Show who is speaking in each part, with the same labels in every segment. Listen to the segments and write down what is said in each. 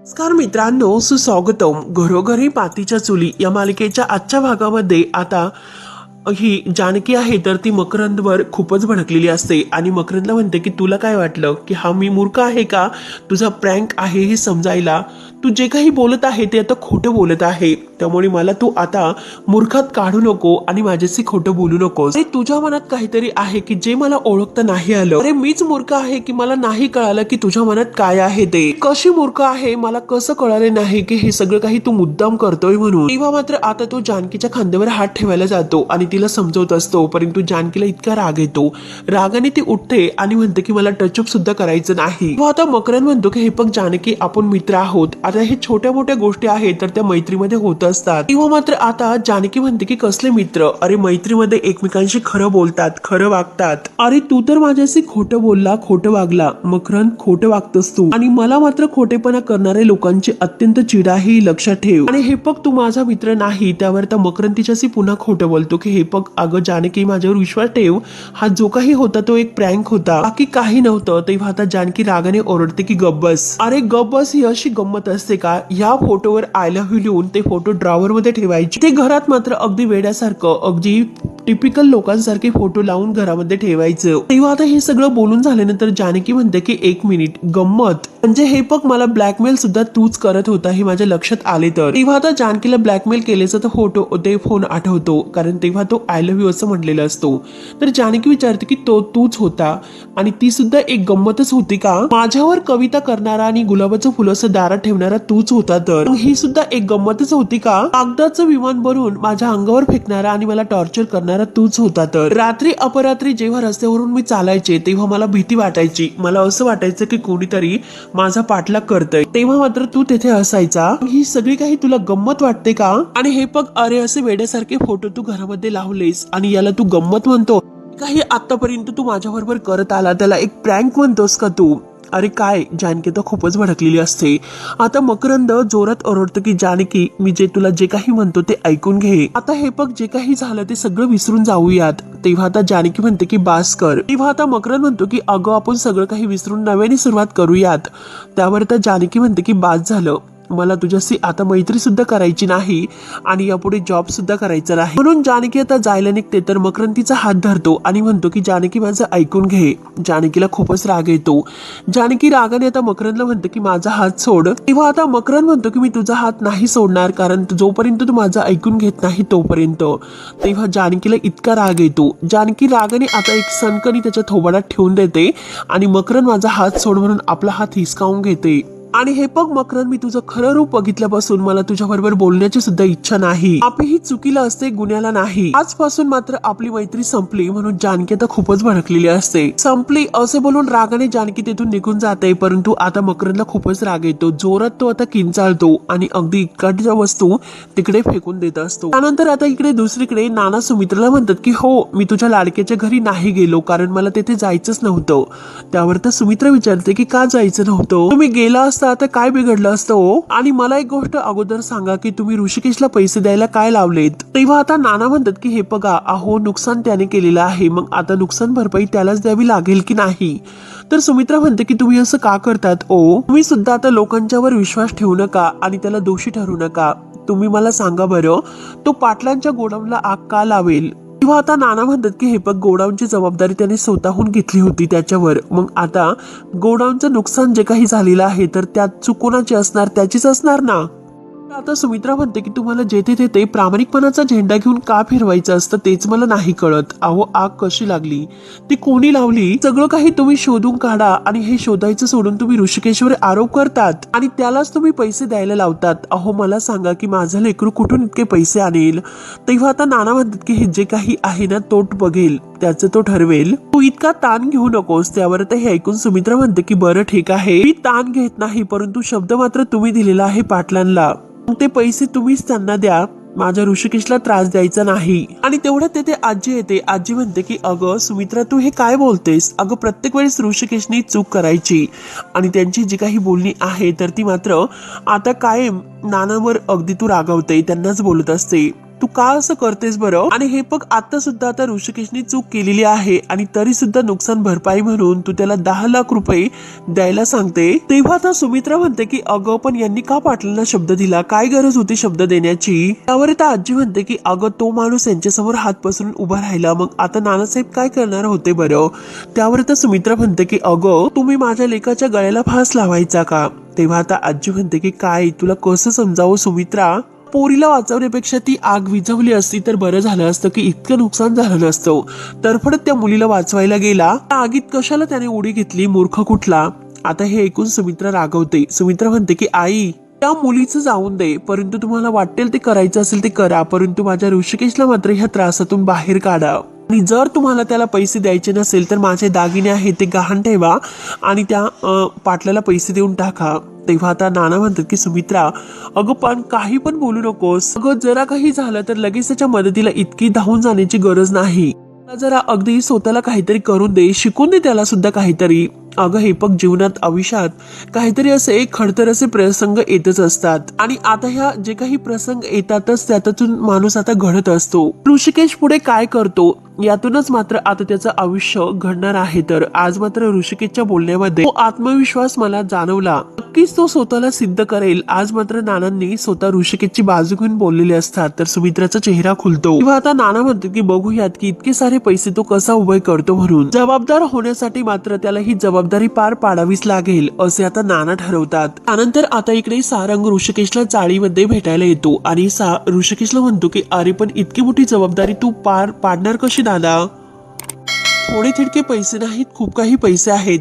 Speaker 1: नमस्कार मित्रांनो सुस्वागतम. घरोघरी पातीच्या चुली या मालिकेच्या आजच्या भागामध्ये आता ही जानकी आहे तर ती मकरंदवर खूपच भडकलेली असते. आणि मकरंदला म्हणते की तुला काय वाटलं? की हा मी मूर्ख आहे का? तुझा प्रँक आहे हे समजायला. तू जे काही बोलत आहे ते आता खोटं बोलत आहे. त्यामुळे मला तू आता मूर्खात काढू नको आणि माझ्याशी खोटं बोलू नकोस. अरे तुझ्या मनात काहीतरी आहे की जे मला ओळखता नाही आलं? अरे मीच मूर्ख आहे की मला नाही कळालं की तुझ्या मनात काय आहे ते? कशी मूर्ख आहे? मला कसं कळाले नाही की हे सगळं काही तू मुद्दाम करतोय म्हणून? तेव्हा मात्र आता तो जानकीच्या खांद्यावर हात ठेवायला जातो आणि तिला समजवत असतो परंतु जानकीला इतका राग येतो. रागाने ती उठते आणि म्हणते की मला टचअप सुद्धा करायचं नाही. आता मकरन म्हणतो की हे पण जानकी आपण मित्र आहोत. आता हे छोट्या मोठ्या गोष्टी आहेत तर त्या मैत्रीमध्ये होतात. असतात. किंवा मात्र आता जानकी म्हणते की कसले मित्र? अरे मैत्रीमध्ये एकमेकांशी खरं बोलतात खरं वागतात. अरे तू तर माझ्याशी खोटं बोलला खोटं वागला. मकरन खोटं वागतोस तू. आणि मला मात्र खोटेपणा करणारे लोकांची अत्यंत चिड आहे लक्षात ठेव. आणि हे पग तू माझा मित्र नाही त्यावर तर मकरन तिच्याशी पुन्हा खोटं बोलतो की हे पग अगं जानकी माझ्यावर विश्वास ठेव. हा जो काही होता तो एक प्रँक होता. बाकी काही नव्हतं. तेव्हा आता जानकी रागाने ओरडते की गब्बस अरे गब्बस ही अशी गंमत असते का? या फोटोवर आय लव्ह यू लिहून ते फोटो ड्रॉवरमध्ये ठेवायची ठेवायचे. ते घरात मात्र अगदी वेड्यासारखं अगदी टिपिकल लोकांसारखे फोटो लावून घरामध्ये ठेवायचं. तेव्हा आता हे सगळं बोलून झाल्यानंतर जानकी म्हणते की एक मिनिट गंमत. म्हणजे हे बघ मला ब्लॅकमेल सुद्धा तूच करत होता हे माझ्या लक्षात आले तर. तेव्हा आता जानकीला ब्लॅकमेल केल्याचा तो फोटो ते फोन आठवतो कारण तेव्हा तो आय लव्ह यू असं म्हटलेला असतो. तर जानकी विचारते की तो तूच होता? आणि ती सुद्धा एक गंमतच होती का? माझ्यावर कविता करणारा आणि गुलाबाचं फुलं असं दारात ठेवणारा तूच होता तर? ही सुद्धा एक गंमतच होती का? कागदाचं विमान भरून माझ्या अंगावर फेकणारा आणि मला टॉर्चर करणारा तूच होता तर. रात्री अपरात्री जेव्हा रस्त्यावरून मी चालायचे तेव्हा मला भीती वाटायची. मला असं वाटायचं की कोणीतरी माझा पाठलाग करतय. तेव्हा मात्र तू तेथे असायचा. ही सगळी काही तुला गंमत वाटते का? आणि हे बघ अरे असे वेड्यासारखे फोटो तू घरामध्ये लावलेस आणि याला तू गंमत म्हणतो. काही आतापर्यंत तू माझ्या बरोबर करत आला त्याला एक प्रँक म्हणतोस का तू? अरे काय? जानकी तर खूपच भडकलेली असते. आता मकरंद जोरात ओरडतो की जानकी मी जे तुला जे काही म्हणतो ते ऐकून घे. आता हे बघ जे काही झालं ते सगळं विसरून जाऊयात. तेव्हा आता जानकी म्हणते की बास कर. तेव्हा आता मकरंद म्हणतो की अगं आपण सगळं काही विसरून नव्याने सुरुवात करूयात. त्यावर तर जानकी म्हणते की बास झालं. मला तुझ्याशी आता मैत्री सुद्धा करायची नाही आणि यापुढे जॉब सुद्धा करायचा नाही. म्हणून जानकी आता जायला निघते तर मकरंतीचा हात धरतो आणि म्हणतो की जानकी माझं ऐकून घे. जानकीला खूपच राग येतो. जानकी रागाने आता मकरंदला म्हणतो की माझा हात सोड. तेव्हा आता मकरंद म्हणतो की मी तुझा हात नाही सोडणार कारण जोपर्यंत तू माझं ऐकून घेत नाही तोपर्यंत. तेव्हा जानकीला इतका राग येतो. जानकी रागाने आता एक सणकणी त्याच्या थोबाडात ठेवून देते आणि मकरंद माझा हात सोड म्हणून आपला हात हिसकावून घेते. आणि हे बघ मकरन मी तुझं खरं रूप बघितल्यापासून मला तुझ्या बरोबर बोलण्याची सुद्धा इच्छा नाही. आपली ही चुकीला असते गुन्ह्याला नाही. आजपासून मात्र आपली मैत्री संपली म्हणून जानकी आता खूपच भडकलेली असते. संपली असे बोलून रागाने जानकी तिथून निघून जाते परंतु आता मकरनला खूपच राग येतो. जोरात तो आता किंचाळतो आणि अगदी इकडच्या वस्तू तिकडे फेकून देत असतो. त्यानंतर आता इकडे दुसरीकडे नाना सुमित्राला म्हणतात की हो मी तुझ्या लाडक्याच्या घरी नाही गेलो कारण मला तिथे जायचंच नव्हतं. त्यावर तर सुमित्रा विचारते की का जायचं नव्हतं? तुम्ही गेला असता तर काय बिघडलं असतं हो? आणि मला एक गोष्ट अगोदर सांगा की तुम्ही ऋषिकेशला पैसे द्यायला काय लावलेत? तेव्हा आता नाना म्हणतात की हे बघा अहो नुकसान त्याने केलेलं आहे मग आता नुकसान भरपाई त्यालाच द्यावी लागेल की नाही? तर सुमित्रा म्हणते की तुम्ही असं का करतात ओ तुम्ही सुद्धा आता लोकांच्यावर विश्वास ठेवू नका आणि त्याला दोषी ठरू नका. तुम्ही मला सांगा बरं तो पाटलांच्या गोडाऊनला आग का लावेल? किंवा आता नाना म्हणतात की हे बघ गोडाऊनची जबाबदारी त्याने स्वतःहून घेतली होती त्याच्यावर. मग आता गोडाऊनचं नुकसान जे काही झालेलं आहे तर त्यात चूक असणार त्याचीच असणार ना? आता सुमित्रा म्हणते की तुम्हाला जेथे तेथे प्रामाणिकपणाचा झेंडा घेऊन का फिरवायचा असतं तेच मला नाही कळत. अहो आग कशी लागली? ती कोणी लावली? सगळं काही तुम्ही शोधून काढा आणि हे शोधायचं सोडून तुम्ही ऋषिकेशवर आरोप करतात आणि त्यालाच तुम्ही पैसे द्यायला लावतात. अहो मला सांगा की माझं लेकरू कुठून इतके पैसे आणेल? तेव्हा आता नाना म्हणतात की हे जे काही आहे ना तोट बघेल. त्याचं तो ठरवेल. तू इतका ताण घेऊ नकोस. त्यावर आता हे ऐकून सुमित्रा म्हणते की बरं ठीक आहे. मी ताण घेत नाही परंतु शब्द मात्र तुम्ही दिलेला आहे पाटलांना. ते पैसे तुम्हीच त्यांना द्या. माझ्या ऋषिकेशला त्रास द्यायचा नाही. आणि तेवढ्यात तेथे आजी येते. आजी म्हणते की अगं सुमित्रा तू हे काय बोलतेस? अगं प्रत्येक वेळेस ऋषिकेशनी चूक करायची. आणि त्यांची जी काही बोलणी आहे तर ती मात्र आता कायम नानावर अगदी तू रागवते त्यांनाच बोलत असते. तू का असं करतेस बरं? आणि हे बघ आता सुद्धा आता ऋषिकेशने चूक केलेली आहे आणि तरी सुद्धा नुकसान भरपाई म्हणून तू त्याला दहा लाख रुपये द्यायला सांगते. तेव्हा आता सुमित्रा म्हणते की अगं पण यांनी का पाटलांना शब्द दिला? काय गरज होती शब्द देण्याची? त्यावर आता आजी म्हणते की अगं तो माणूस यांच्यासमोर हात पसरून उभा राहिला. मग आता नानासाहेब काय करणार होते बरं? त्यावर आता सुमित्रा म्हणते की अगं तुम्ही माझ्या लेखाच्या गळ्याला फास लावायचा का? तेव्हा आता आजी म्हणते की काय? तुला कसं समजावं सुमित्रा? पोरीला वाचवण्यापेक्षा ती आग विझवली असती तर बरं झालं असतं की इतकं नुकसान झालं नसतं. तरफडत त्या मुलीला वाचवायला गेला. आगीत कशाला त्याने उडी घेतली? मूर्ख कुठला? आता हे ऐकून सुमित्रा रागवते. सुमित्रा म्हणते की आई त्या मुलीचं जाऊन दे. परंतु तुम्हाला वाटेल ते करायचं असेल ते करा. परंतु माझ्या ऋषिकेशला मात्र ह्या त्रासातून बाहेर काढा. आणि जर तुम्हाला त्याला पैसे द्यायचे नसेल तर माझे दागिने आहेत ते गहाण ठेवा आणि त्या पाटल्याला पाटलाला पैसे देऊन टाका. तेव्हा आता नाना म्हणतात की सुमित्रा अगं पण काही पण बोलू नकोस. अगं जरा काही झालं तर लगेच त्याच्या मदतीला इतकी धावून जाण्याची गरज नाही. जरा अगदी स्वतःला काहीतरी करून दे शिकून दे त्याला सुद्धा काहीतरी. अगं हे पग जीवनात आयुष्यात काहीतरी असे खडतर असे प्रसंग येतच असतात. आणि आता ह्या जे काही प्रसंग येतातच त्यातून माणूस आता घडत असतो. ऋषिकेश पुढे काय करतो? यातूनच मात्र आता त्याचं आयुष्य घडणार आहे तर. आज मात्र ऋषिकेशच्या बोलण्यामध्ये तो आत्मविश्वास मला जाणवला. नक्कीच तो स्वतःला सिद्ध करेल. आज मात्र नानांनी स्वतः ऋषिकेशची बाजू घेऊन बोललेले असतात तर सुमित्राचा चेहरा खुलतो. किंवा आता नाना म्हणतो की बघूयात की इतके सारे पैसे तो कसा उभय करतो म्हणून. जबाबदार होण्यासाठी मात्र त्याला ही जबाबदारी पार पाडावीच लागेल असे आता नाना ठरवतात. त्यानंतर आता इकडे सारंग ऋषिकेशला चाळीमध्ये भेटायला येतो आणि सा ऋषिकेशला म्हणतो की अरे पण इतकी मोठी जबाबदारी तू पार पाडणार कशी दादा थोडे थिडके पैसे नाहीत खूप काही पैसे आहेत.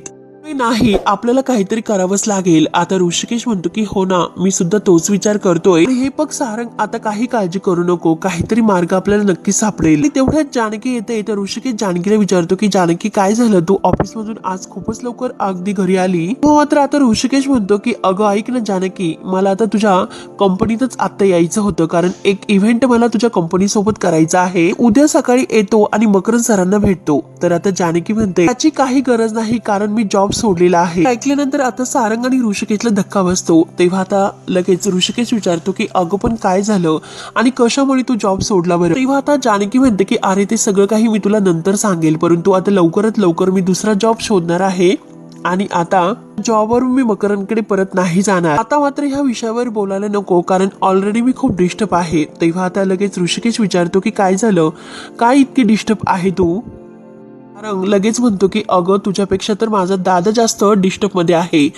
Speaker 1: नाही. आपल्याला काहीतरी करावंच लागेल. आता ऋषिकेश म्हणतो की हो ना मी सुद्धा तोच विचार करतोय. हे बघ सारंग आता काही काळजी करू नको. काहीतरी मार्ग आपल्याला नक्की सापडेल. तेवढ्यात जानकी येते. तर ऋषिकेश जानकीला विचारतो की जानकी काय झालं? तू ऑफिस मधून आज खूपच लवकर अगदी घरी आली? हो, मात्र आता ऋषिकेश म्हणतो की अगं ऐक ना जानकी. मला आता तुझ्या कंपनीतच आता यायचं होतं. कारण एक इव्हेंट मला तुझ्या कंपनी सोबत करायचा आहे. उद्या सकाळी येतो आणि मकरन सरांना भेटतो. तर आता जानकी म्हणते त्याची काही गरज नाही. कारण मी जॉब सोडलेला आहे. ऐकल्यानंतर आता सारंग आणि ऋषिकेशला धक्का बसतो. तेव्हा आता लगेच ऋषिकेश विचारतो की अगं पण काय झालं? आणि कशामुळे तू जॉब सोडला बरं? तेव्हा आता जानकी म्हणते की अरे ते सगळं काही मी तुला नंतर सांगेल. परंतु आता लवकरात लवकर मी दुसरा जॉब शोधणार आहे आणि आता जॉबवरून मी मकरांकडे परत नाही जाणार. आता मात्र ह्या विषयावर बोलायला नको कारण ऑलरेडी मी खूप डिस्टर्ब आहे. तेव्हा आता लगेच ऋषिकेश विचारतो की काय झालं? काय इतकी डिस्टर्ब आहे तू? रंग लगेच म्हणतो की अगं तुझ्यापेक्षा तर माझा दादा जास्त डिस्टर्बमध्ये आहे.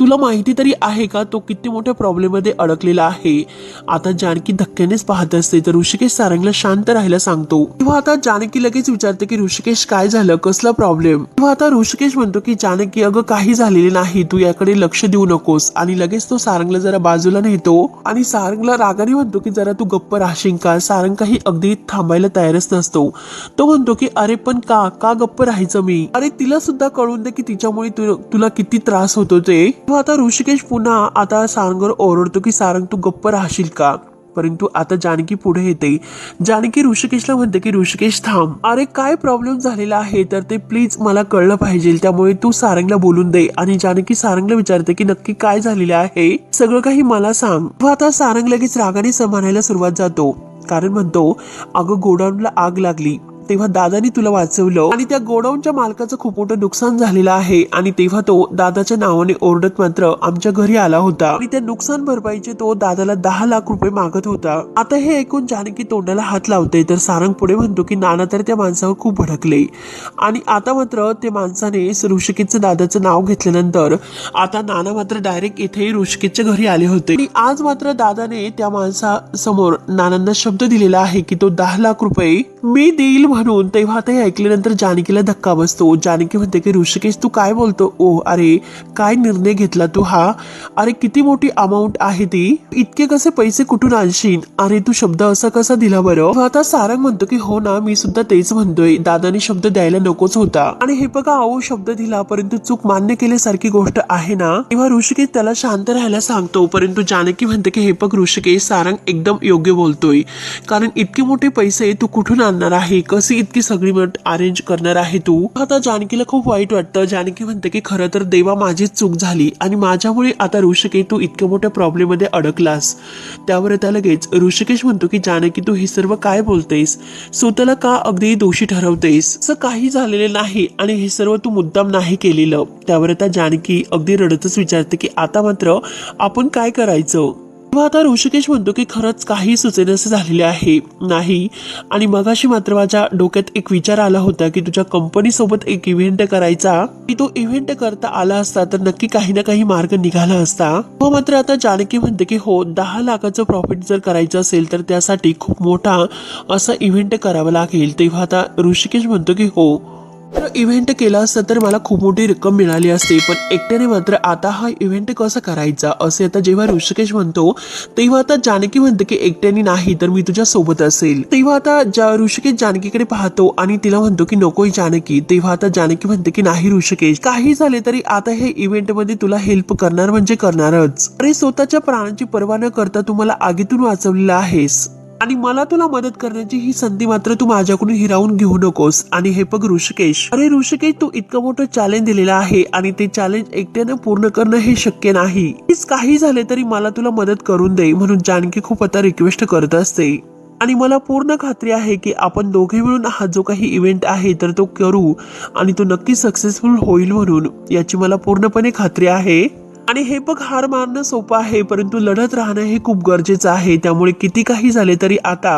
Speaker 1: तुला माहिती तरी आहे का तो किती मोठ्या प्रॉब्लेममध्ये अडकलेला आहे? आता जानकी धक्क्यानेच पाहत असते तर ऋषिकेश सारंगला शांत राहायला सांगतो. किंवा आता जानकी लगेच विचारते की ऋषिकेश काय झालं? कसला प्रॉब्लेम? किंवा आता ऋषिकेश म्हणतो की जानकी अगं काही झालेले नाही. तू याकडे लक्ष देऊ नकोस. आणि लगेच तो सारंगला जरा बाजूला नेतो. आणि सारंगला रागाने म्हणतो की जरा तू गप्प राहशील का? सारंग काही अगदी थांबायला तयारच नसतो. तो म्हणतो की अरे पण का? का गप्प गप्प राहायचं मी. अरे तिला सुद्धा कळून दे की तिच्यामुळे तु- तुला किती त्रास होतो ते. आता ऋषिकेश पुन्हा आता सारंगवर ओरडतो की सारंग तू गप्प राहशील का? परंतु आता जानकी पुढे येते. जानकी ऋषिकेशला म्हणते की ऋषिकेश थांब. अरे काय प्रॉब्लेम झालेला आहे? तर ते प्लीज मला कळलं पाहिजे. त्यामुळे तू सारंगला बोलून दे. आणि जानकी सारंगला विचारते की नक्की काय झालेलं आहे? सगळं काही मला सांग. तेव्हा आता सारंग लगेच रागाने समानायला सुरुवात जातो. कारण म्हणतो अगं गोडाऊनला आग लागली. तेव्हा दादानी तुला वाचवलं आणि त्या गोडाऊनच्या मालकाचं खूप मोठं नुकसान झालेलं आहे. आणि तेव्हा तो दादाच्या नावाने ओरडत मात्र आमच्या घरी आला होता. आणि त्या नुकसान भरपाईचे तो दादाला दहा लाख रुपये मागत होता. आता हे ऐकून जानकी तोंडाला हात लावते तर सारंग पुढे म्हणतो की नाना तर त्या माणसावर खूप भडकले. आणि आता मात्र ते माणसाने ऋषिकेशचं दादाचं नाव घेतल्यानंतर आता नाना मात्र डायरेक्ट इथे ऋषिकेशच्या घरी आले होते. आणि आज मात्र दादाने त्या माणसासमोर नानांना शब्द दिलेला आहे की तो दहा लाख रुपये मी देईल म्हणून तेव्हा ते ऐकल्यानंतर जानकीला धक्का बसतो. जानकी म्हणते की ऋषिकेश तू काय बोलतो? ओ अरे काय निर्णय घेतला तू हा? अरे किती मोठी अमाऊंट आहे ती? इतके कसे पैसे कुठून आणशील अरे तू शब्द असा कसा दिला बरं? आता सारंग म्हणतो की हो ना मी सुद्धा तेच म्हणतोय. दादाने शब्द द्यायला नकोच होता. आणि हे बघा अहो शब्द दिला परंतु चूक मान्य केल्यासारखी गोष्ट आहे ना? तेव्हा ऋषिकेश त्याला शांत राहायला सांगतो. परंतु जानकी म्हणते की हे बघ ऋषिकेश सारंग एकदम योग्य बोलतोय. कारण इतके मोठे पैसे तू कुठून आणणार आहे? कसे टॅक्सी इतकी सगळी बट अरेंज करणार आहे तू? आता जानकीला खूप वाईट वाटतं. जानकी म्हणते की खरं तर देवा माझीच चूक झाली आणि माझ्यामुळे आता ऋषिकेश तू इतक्या मोठ्या प्रॉब्लेममध्ये अडकलास. त्यावर त्या लगेच ऋषिकेश म्हणतो की जानकी तू हे सर्व काय बोलतेस? स्वतःला का अगदी दोषी ठरवतेस? असं काही झालेलं नाही आणि हे सर्व तू मुद्दाम नाही केलेलं. त्यावर आता जानकी अगदी रडतच विचारते की आता मात्र आपण काय करायचं? तेव्हा आता ऋषिकेश म्हणतो की खरंच काही सुचेनसे झालेले आहे. नाही. आणि मगाशी मात्र माझ्या डोक्यात एक विचार आला होता की तुझ्या कंपनीसोबत एक इव्हेंट करायचा. की तो इव्हेंट करता आला असता तर नक्की काही ना काही मार्ग निघाला असता. हो मात्र आता जानकी म्हणते की हो दहा लाखाचं प्रॉफिट जर करायचं असेल तर त्यासाठी खूप मोठा असा इव्हेंट करावा लागेल. तेव्हा आता ऋषिकेश म्हणतो की हो तर इव्हेंट केला असता तर मला खूप मोठी रक्कम मिळाली असते. पण एकट्याने मात्र आता हा इव्हेंट कसा करायचा? असे आता जेव्हा ऋषिकेश म्हणतो तेव्हा आता जानकी म्हणते की एकट्याने नाही तर मी तुझ्या सोबत असेल. तेव्हा आता ज्या ऋषिकेश जानकीकडे पाहतो आणि तिला म्हणतो की नकोय जानकी. तेव्हा आता जानकी म्हणते की नाही ऋषिकेश. काही झाले तरी आता हे इव्हेंटमध्ये तुला हेल्प करणार म्हणजे करणारच. अरे स्वतःच्या प्राणांची पर्वा न करता तू मला आगीतून वाचवलेला आहेस. आणि मला तुला मदत करण्याची ही संधी मात्र तू माझ्याकडून हिरावून घेऊ नकोस. आणि हे बघ ऋषिकेश. अरे ऋषिकेश तू इतकं मोठं चॅलेंज दिलेलं आहे आणि ते चॅलेंज एकट्यानं पूर्ण करणं हे शक्य नाही. काही झाले तरी मला तुला मदत करून दे म्हणून जानकी खूप आता रिक्वेस्ट करत असते. आणि मला पूर्ण खात्री आहे की आपण दोघे मिळून हा जो काही इव्हेंट आहे तर तो करू आणि तो नक्की सक्सेसफुल होईल म्हणून. याची मला पूर्णपणे खात्री आहे. आणि हे बघ हार मारणं सोपं आहे परंतु लढत राहणं हे खूप गरजेचं आहे. त्यामुळे किती काही झाले तरी आता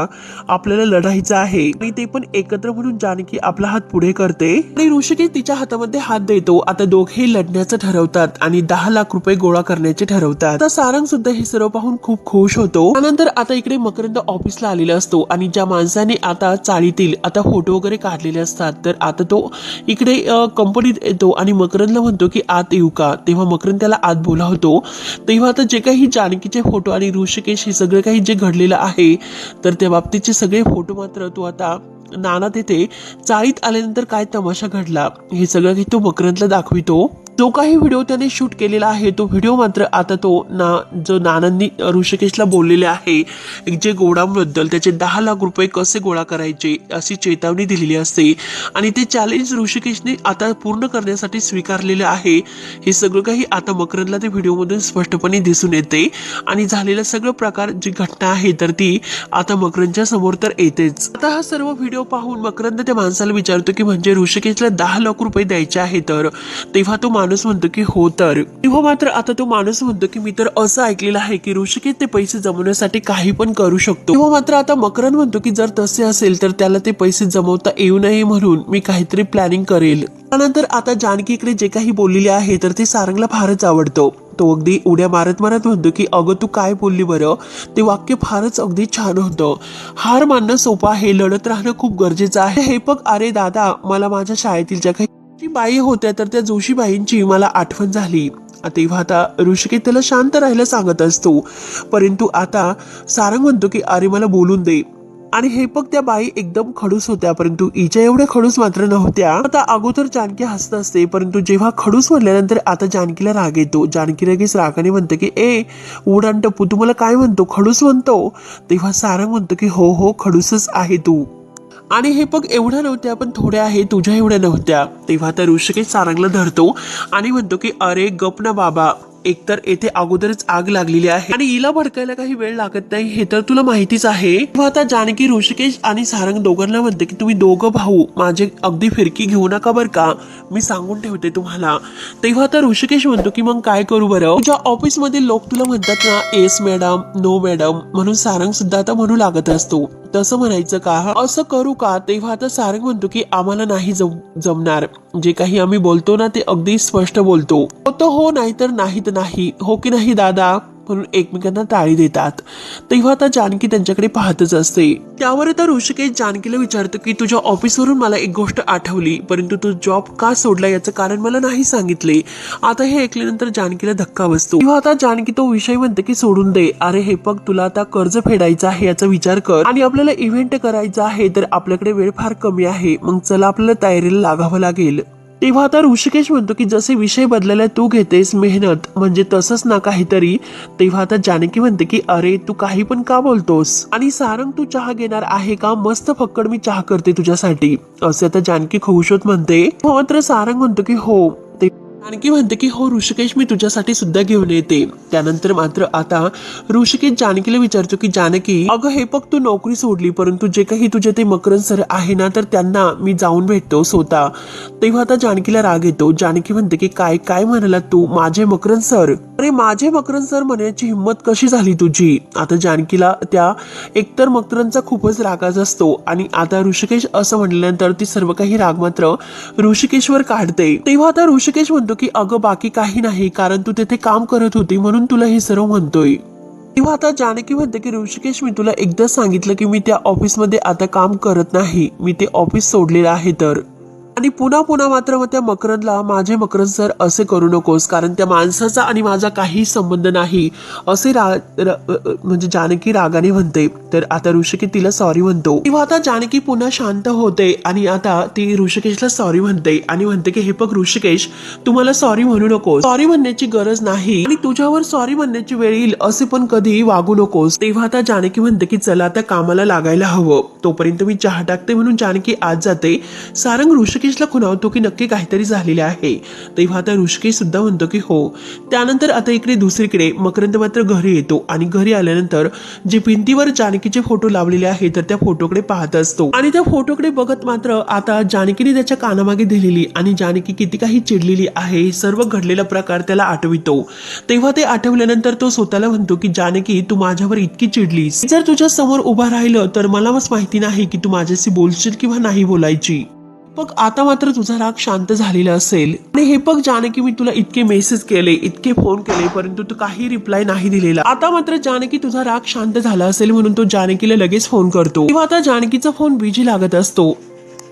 Speaker 1: आपल्याला लढायचं आहे. आणि ते पण एकत्र म्हणून जानकी आपला हात पुढे करते. आणि ऋषिकेश तिच्या हातामध्ये हात देतो. आता दोघे लढण्याचं ठरवतात आणि दहा लाख रुपये गोळा करण्याचे ठरवतात. तर सारंग सुद्धा हे सर्व पाहून खूप खुश होतो. त्यानंतर आता इकडे मकरंद ऑफिसला आलेला असतो आणि ज्या माणसाने आता चाळीतील आता फोटो वगैरे काढलेले असतात तर आता तो इकडे कंपनीत येतो आणि मकरंदला म्हणतो की आत येऊ का? तेव्हा मकरंद त्याला आत बोलावतो. तेव्हा आता जे काही जानकीचे फोटो आणि ऋषिकेश हे सगळं काही जे घडलेलं आहे तर त्या बाबतीतचे सगळे फोटो मात्र तो आता नाना तेथे चाळीत आल्यानंतर काय तमाशा घडला हे सगळं काही तो मकरंदला दाखवितो. जो काही व्हिडिओ त्याने शूट केलेला आहे तो व्हिडिओ मात्र आता तो ना जो नानांनी ऋषिकेशला बोललेले आहे जे गोडांबद्दल त्याचे दहा लाख रुपये कसे गोळा करायचे अशी चेतावणी दिलेली असते. आणि ते चॅलेंज ऋषिकेशने आता पूर्ण करण्यासाठी स्वीकारलेले आहे. हे सगळं काही आता मकरंदला ते व्हिडिओमधून स्पष्टपणे दिसून येते. आणि झालेलं सगळं प्रकार जी घटना आहे तर ती आता मकरंदच्या समोर तर येतेच. आता हा सर्व व्हिडिओ पाहून मकरंद त्या माणसाला विचारतो की म्हणजे ऋषिकेशला दहा लाख रुपये द्यायचे आहे तर? तेव्हा तो माणूस म्हणतो की हो तर. तेव्हा मात्र आता तो माणूस म्हणतो की मी तर असं ऐकलेलं आहे की ऋषिकेत ते पैसे जमवण्यासाठी काही पण करू शकतो. तेव्हा मात्र आता मकरन म्हणतो की जर तसे असेल तर त्याला ते पैसे जमवता येऊ नये म्हणून मी काहीतरी प्लॅनिंग करेल. त्यानंतर आता जानकीकडे जे काही बोललेले आहे तर ते सारंगला फारच आवडतो. तो अगदी उड्या मारत मारत म्हणतो की अगं तू काय बोलली बरं? ते वाक्य फारच अगदी छान होतं. हार मानणं सोपं आहे लढत राहणं खूप गरजेचं आहे. हे बघ अरे दादा मला माझ्या शाळेतील ज्या काही जी बाई होत्या तर त्या जोशीबाईंची मला आठवण झाली. तेव्हा आता ऋषिकेत त्याला शांत राहायला सांगत असतो. परंतु आता सारंग म्हणतो की अरे मला बोलून दे. आणि हे बघ त्या बाई एकदम खडूस होत्या परंतु हिच्या एवढ्या खडूस मात्र नव्हत्या. आता अगोदर जानकी हसत असते परंतु जेव्हा खडूस म्हणल्यानंतर आता जानकीला राग येतो. जानकी लगेच रागाने म्हणते की ए उडान टप्पू तू मला काय म्हणतो? खडूस म्हणतो. तेव्हा सारंग म्हणतो की हो हो खडूसच आहे तू. आणि हे बघ एवढ्या नव्हत्या पण थोड्या आहे तुझ्या एवढ्या नव्हत्या. तेव्हा तर ऋषिकेश सारंगला धरतो आणि म्हणतो की अरे गप ना बाबा. एकतर येथे अगोदरच आग लागलेली आहे. आणि हिला भडकायला काही वेळ लागत नाही हे तर तुला माहितीच आहे. आता जानकी ऋषिकेश आणि सारंग दोघांना म्हणते की तुम्ही दोघं भाऊ माझे अगदी फिरकी घेऊ नका बरं का? मी सांगून ठेवते तुम्हाला. तेव्हा आता ऋषिकेश म्हणतो की मग काय करू बरं? तुझ्या ऑफिसमध्ये लोक तुला म्हणतात ना एस मॅडम नो मॅडम म्हणून सारंग सुद्धा आता म्हणू लागत असतो. तसं म्हणायचं का? असं करू का? तेव्हा आता सारंग म्हणतो की आम्हाला नाही जम- जमणार. जे काही आम्ही बोलतो ना ते अगदी स्पष्ट बोलतो. हो तर हो नाही तर नाही तर नाही. हो की नाही दादा? म्हणून एकमेकांना टाळी देतात. तेव्हा आता जानकी त्यांच्याकडे पाहतच असते. त्यावर आता ऋषिकेश जानकीला विचारतो की तुझ्या ऑफिसवरून मला एक गोष्ट आठवली परंतु तू जॉब का सोडला याचं कारण मला नाही सांगितले. आता हे ऐकल्यानंतर जानकीला धक्का बसतो. तेव्हा आता जानकी तो विषय म्हणते की सोडून दे. अरे हे बघ तुला आता कर्ज फेडायचं आहे याचा विचार कर. आणि आपल्याला इव्हेंट करायचा आहे तर आपल्याकडे वेळ फार कमी आहे. मग चला आपल्याला तयारीला लागावं लागेल. तेव्हा आता ऋषिकेश म्हणतो की जसे विषय बदलायला तू घेतेस मेहनत. म्हणजे तसंच ना काहीतरी. तेव्हा आता जानकी म्हणते की अरे तू काही पण का बोलतोस? आणि सारंग तू चहा घेणार आहे का? मस्त फक्कड मी चहा करते तुझ्यासाठी. असे आता जानकी खुश होत म्हणते. हो, मात्र सारंग म्हणतो की हो आणखी जानकी म्हणते की हो ऋषिकेश मी तुझ्यासाठी सुद्धा घेऊन येते. त्यानंतर मात्र आता ऋषिकेश जानकीला विचारतो की जानकी अगं हे बघ तू नोकरी सोडली परंतु जे काही तुझे ते मकरंद सर आहे ना तर त्यांना मी जाऊन भेटतो स्वतः. तेव्हा आता जानकीला राग येतो. जानकी म्हणते की काय काय म्हणाला तू? माझे मकरंद सर. अरे माझे मकरंद सर म्हणण्याची हिंमत कशी झाली तुझी? आता जानकीला त्या एकतर मकरनचा खूपच रागाच असतो. आणि आता ऋषिकेश असं म्हटल्यानंतर ती सर्व काही राग मात्र ऋषिकेशवर काढते. तेव्हा आता ऋषिकेश म्हणतो की अगं बाकी काही नाही कारण तू तिथे काम करत होती म्हणून तुला हे सर्व म्हणतोय. तेव्हा आता जानकी म्हणते की ऋषिकेश मी तुला एकदा सांगितलं की मी त्या ऑफिसमध्ये आता काम करत नाही. मी ते ऑफिस सोडलेलं आहे तर. आणि पुन्हा पुन्हा मात्र मग त्या मकरंदला माझे मकरंद सर असे करू नकोस कारण त्या माणसाचा आणि माझा काही संबंध नाही. असे रा, रा म्हणजे जानकी रागाने म्हणते. तर आता ऋषिकेश तिला सॉरी म्हणतो. तेव्हा आता जानकी पुन्हा शांत होते आणि आता ती ऋषिकेशला सॉरी म्हणते आणि म्हणते की हे बघ ऋषिकेश तुम्हाला सॉरी म्हणू नकोस. सॉरी म्हणण्याची गरज नाही आणि तुझ्यावर सॉरी म्हणण्याची वेळ येईल असे पण कधी वागू नकोस. तेव्हा आता जानकी म्हणते की चला आता कामाला लागायला हवं. तोपर्यंत मी चहा टाकते म्हणून जानकी आज जाते. सारंग ऋषिकेशला खुणावतो की नक्की काहीतरी झालेले आहे. तेव्हा आता ऋषिकेश सुद्धा म्हणतो की हो. त्यानंतर आता इकडे दुसरीकडे मकरंद मात्र घरी येतो आणि घरी आल्यानंतर जे भिंतीवर जानकीचे फोटो लावलेले आहे तर त्या फोटोकडे पाहत असतो. आणि त्या फोटोकडे बघत मात्र आता जानकीने त्याच्या कानामागे दिलेली आणि जानकी किती काही चिडलेली आहे सर्व घडलेला प्रकार त्याला आठवितो. तेव्हा ते आठवल्यानंतर तो स्वतःला म्हणतो की जानकी तू माझ्यावर इतकी चिडलीस. जर तुझ्या समोर उभा राहिलं तर मला माहिती नाही की तू माझ्याशी बोलशील किंवा नाही बोलायची. बघ आता मात्र तुझा राग शांत झालेला असेल. आणि हे बघ जानकी मी तुला इतके मेसेज केले इतके फोन केले परंतु तू काही रिप्लाय नाही दिलेला. आता मात्र जानकी तुझा राग शांत झाला असेल म्हणून तो जानकीला लगेच फोन करतो. किंवा आता जानकीचा फोन बिजी लागत असतो.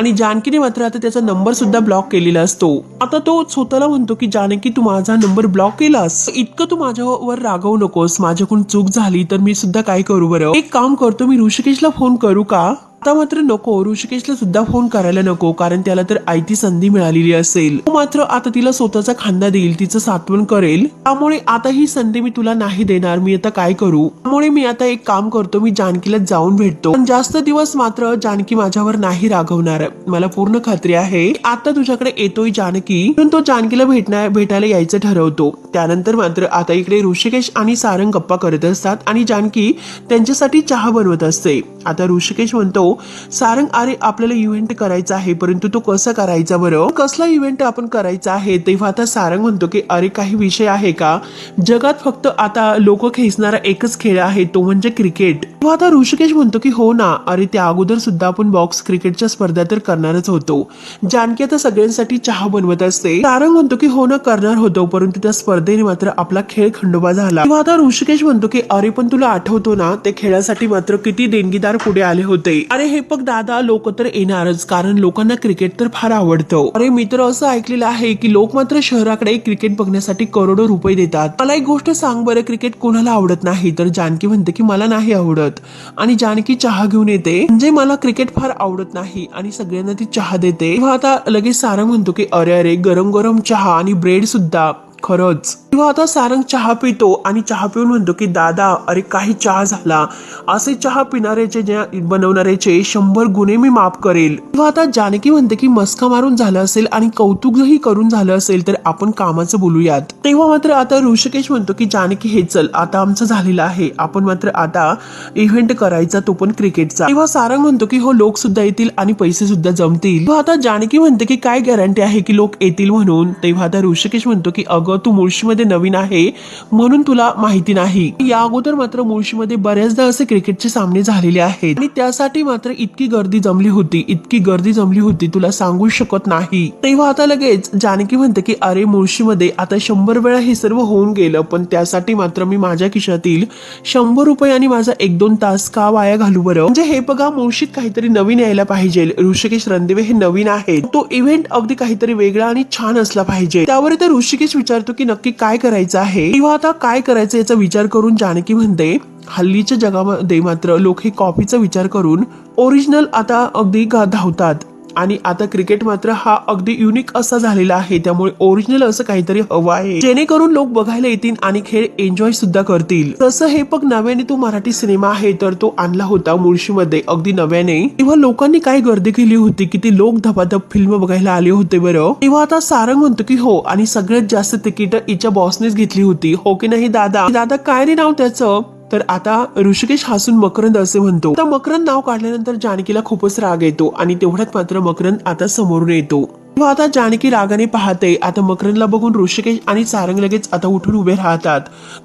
Speaker 1: आणि जानकीने मात्र आता त्याचा नंबर सुद्धा ब्लॉक केलेला असतो. आता तो स्वतःला म्हणतो की जानकी तू माझा नंबर ब्लॉक केलास. इतकं तू माझ्यावर रागवू नकोस. माझ्याकडून चूक झाली तर मी सुद्धा काय करू बरं? एक काम करतो मी ऋषिकेशला फोन करू का? आता मात्र नको ऋषिकेशला सुद्धा फोन करायला नको कारण त्याला तर आयती संधी मिळालेली असेल. तो मात्र आता तिला स्वतःचा खांदा देईल तिचं सात्वन करेल. त्यामुळे आता ही संधी मी तुला नाही देणार मी आता काय करू? त्यामुळे मी आता एक काम करतो मी जानकीला जाऊन भेटतो. पण जास्त दिवस मात्र जानकी माझ्यावर नाही रागवणार. मला पूर्ण खात्री आहे आता तुझ्याकडे येतोय जानकी पण तो जानकीला भेटणार भेटायला यायचं ठरवतो. त्यानंतर मात्र आता इकडे ऋषिकेश आणि सारंग गप्पा करत असतात आणि जानकी त्यांच्यासाठी चहा बनवत असते. आता ऋषिकेश म्हणतो सारंग अरे आपल्याला इव्हेंट करायचा आहे परंतु तो कसा करायचा बरं? कसला इव्हेंट आपण करायचा आहे? तेव्हा आता सारंग म्हणतो की अरे काही विषय आहे का? जगात फक्त आता लोक खेचणारा एकच खेळ आहे तो म्हणजे क्रिकेट. तेव्हा आता ऋषिकेश म्हणतो की हो ना अरे त्या अगोदर सुद्धा आपण बॉक्स क्रिकेटच्या स्पर्धा तर करणारच होतो. जानकी आता सगळ्यांसाठी चहा बनवत असते. सारंग म्हणतो की हो ना करणार होतो परंतु त्या स्पर्धेने मात्र आपला खेळ खंडोबा झाला. तेव्हा आता ऋषिकेश म्हणतो की अरे पण तुला आठवतो ना ते खेळासाठी मात्र किती देणगीदार पुढे आले होते. अरे हे बघ दादा लोक तर येणारच कारण लोकांना क्रिकेट तर फार आवडतं. अरे मी तर असं ऐकलेलं आहे की लोक मात्र शहराकडे क्रिकेट बघण्यासाठी करोडो रुपये देतात. मला एक गोष्ट सांग बरं क्रिकेट कोणाला आवडत नाही? तर जानकी म्हणते की मला नाही आवडत. आणि जानकी चहा घेऊन येते. म्हणजे मला क्रिकेट फार आवडत नाही आणि सगळ्यांना ती चहा देते. तेव्हा आता लगेच सारा म्हणतो की अरे अरे गरम गरम चहा आणि ब्रेड सुद्धा. खरंच. तेव्हा आता सारंग चहा पितो आणि चहा पिऊन म्हणतो की दादा अरे काही चहा झाला. असे चहा पिणाऱ्याचे बनवणाऱ्याचे शंभर गुन्हे मी माफ करेल. तेव्हा आता जानकी म्हणते की मस्का मारून झालं असेल आणि कौतुकही करून झालं असेल तर आपण कामाचं बोलूयात. तेव्हा मात्र आता ऋषिकेश म्हणतो की जानकी हे चल आता आमचं झालेलं आहे. आपण मात्र आता इव्हेंट करायचा तो पण क्रिकेटचा तेव्हा सारंग म्हणतो की हो लोक सुद्धा येतील आणि पैसे सुद्धा जमतील. तेव्हा आता जानकी म्हणते की काय गॅरंटी आहे की लोक येतील म्हणून? तेव्हा आता ऋषिकेश म्हणतो की अगं तू मुळशीमध्ये नवीन आहे म्हणून तुला माहिती नाही. या अगोदर मात्र मुळशीमध्ये बऱ्याचदा असे क्रिकेटचे सामने झालेले आहेत. आणि त्यासाठी मात्र इतकी गर्दी जमली होती इतकी गर्दी जमली होती तुला सांगू शकत नाही. तेव्हा आता लगेच जानकी म्हणते की अरे मुळशीमध्ये आता शंभर वेळा हे सर्व होऊन गेलं पण त्यासाठी मात्र मी माझ्या खिशातील शंभर रुपये आणि माझा एक दोन तास का वाया घालू बरं? म्हणजे हे बघा मुळशीत काहीतरी नवीन यायला पाहिजे. ऋषिकेश रणदिवे हे नवीन आहेत. तो इव्हेंट अगदी काहीतरी वेगळा आणि छान असला पाहिजे. त्यावर तर ऋषिकेश विचारतो की नक्की काय काय करायचं आहे? किंवा आता काय करायचं याचा विचार करून जानकी म्हणते हल्लीच्या जगामध्ये मात्र लोक हे कॉफीचा विचार करून ओरिजिनल आता अगदी गा- धावतात. आणि आता क्रिकेट मात्र हा अगदी युनिक असा झालेला आहे. त्यामुळे ओरिजिनल असं काहीतरी हवं आहे. जेणेकरून लोक बघायला येतील आणि खेळ एन्जॉय सुद्धा करतील. तसं हे बघ नव्याने तो मराठी सिनेमा आहे तर तो आणला होता मुळशीमध्ये अगदी नव्याने. तेव्हा लोकांनी काय गर्दी केली होती? की ती लोक धबाधब फिल्म बघायला आले होते बरं? तेव्हा आता सारंग म्हणतो की हो आणि सगळ्यात जास्त तिकीट हिच्या बॉसनेच घेतली होती. हो की नाही दादा? दादा काय रे नाव त्याचं? तर आता ऋषिकेश हसून मकरंद असे म्हणतो. आता मकरंद नाव काढल्यानंतर जानकीला खूपच राग येतो आणि तेवढ्यात मात्र मकरंद आता समोरून येतो. तेव्हा आता जानकी रागाने पाहते. आता मकरंदला बघून ऋषिकेश आणि सारंग लगेच आता उठून उभे राहतात.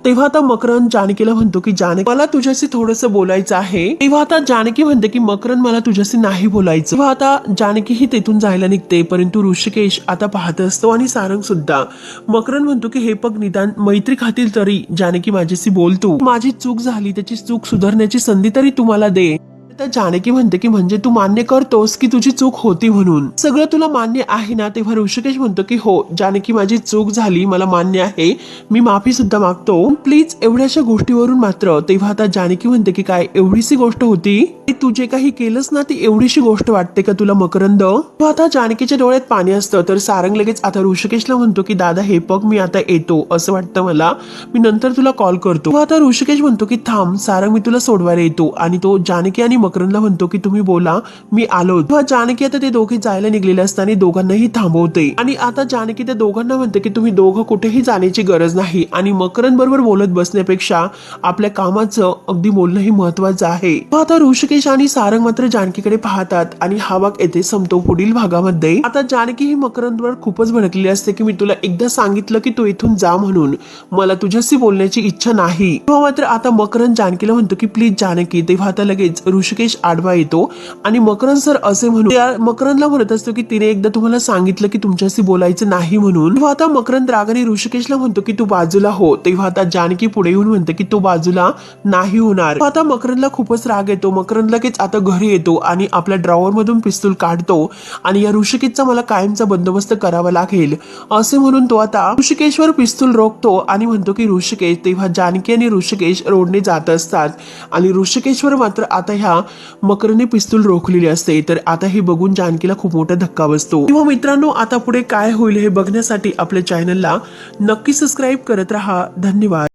Speaker 1: तेव्हा आता मकरंद जानकीला म्हणतो की जानकी मला तुझ्याशी थोडस बोलायचं आहे. तेव्हा आता जानकी म्हणते की मकरंद मला तुझ्याशी नाही बोलायचं. तेव्हा आता जानकी ही तेथून जायला निघते परंतु ऋषिकेश आता पाहत असतो आणि सारंग सुद्धा. मकरन म्हणतो की हे पग निदान मैत्री खातील तरी जानकी माझ्याशी बोलतो माझी चूक झाली त्याची चूक सुधारण्याची संधी तरी तुम्हाला दे. तर जानकी म्हणते की म्हणजे तू मान्य करतोस की तुझी चूक होती म्हणून. सगळं तुला मान्य आहे ना तेव्हा ऋषिकेश म्हणतो की हो जानकी माझी चूक झाली मला मान्य आहे मी माफी सुद्धा मागतो. प्लीज एवढ्याशा गोष्टीवरून मात्र तेव्हा आता जानकी म्हणते की काय एवढीशी गोष्ट होती? की तू जे काही केलंस ना ती एवढीशी गोष्ट वाटते का तुला मकरंद? आता जानकीच्या डोळ्यात पाणी असतं तर सारंग लगेच आता ऋषिकेशला म्हणतो की दादा हे पग मी आता येतो असं वाटतं मला. मी नंतर तुला कॉल करतो. आता ऋषिकेश म्हणतो की थांब सारंग मी तुला सोडवायला येतो. आणि तो जानकी आणि मकरनला म्हणतो की तुम्ही बोला मी आलो तेव्हा जानकी आता ते दोघे जायला निघलेले असताना दोघांनाही थांबवते. आणि आता जानकी त्या दोघांना म्हणते की तुम्ही दोघं कुठेही जाण्याची गरज नाही. आणि मकरंद बरोबर बोलत बसण्यापेक्षा आपल्या कामाचं अगदी बोलणं हे महत्वाचं आहे आता ऋषिकेश आणि सारंग मात्र जानकीकडे पाहतात आणि हा भाग येथे संपतो पुढील भागामध्ये. आता जानकी ही मकरंदवर खूपच भडकलेली असते की मी तुला एकदा सांगितलं की तू इथून जा म्हणून. मला तुझ्याशी बोलण्याची इच्छा नाही. तेव्हा मात्र आता मकरंद जानकीला म्हणतो की प्लीज जानकी. तेव्हा आता लगेच ऋषिकेश आडवा येतो आणि मकरंद सर असे म्हणून मकरनला मकरंदला म्हणत असतो की तिने एकदा तुम्हाला सांगितलं की तुमच्याशी बोलायचं नाही म्हणून. तेव्हा आता मकरंद रागाने ऋषिकेशला म्हणतो की तू बाजूला हो. तेव्हा आता जानकी पुढे येऊन म्हणते की तो बाजूला नाही होणार. आता मकरंदला खूपच राग येतो. मकरन लगेच आता घरी येतो आणि आपल्या ड्रॉवर मधून पिस्तूल काढतो आणि या ऋषिकेशचा मला कायमचा बंदोबस्त करावा लागेल. असे म्हणून तो आता ऋषिकेशवर पिस्तूल रोखतो आणि म्हणतो की ऋषिकेश तेव्हा जानकी आणि ऋषिकेश रोडने जात असतात. आणि ऋषिकेशवर मात्र आता ह्या मकरने पिस्तूल रोखलेली असते तर आता हे बघून जानकीला खूप मोठा धक्का बसतो. किंवा मित्रांनो आता पुढे काय होईल हे बघण्यासाठी आपल्या चॅनलला नक्की सबस्क्राईब करत राहा. धन्यवाद.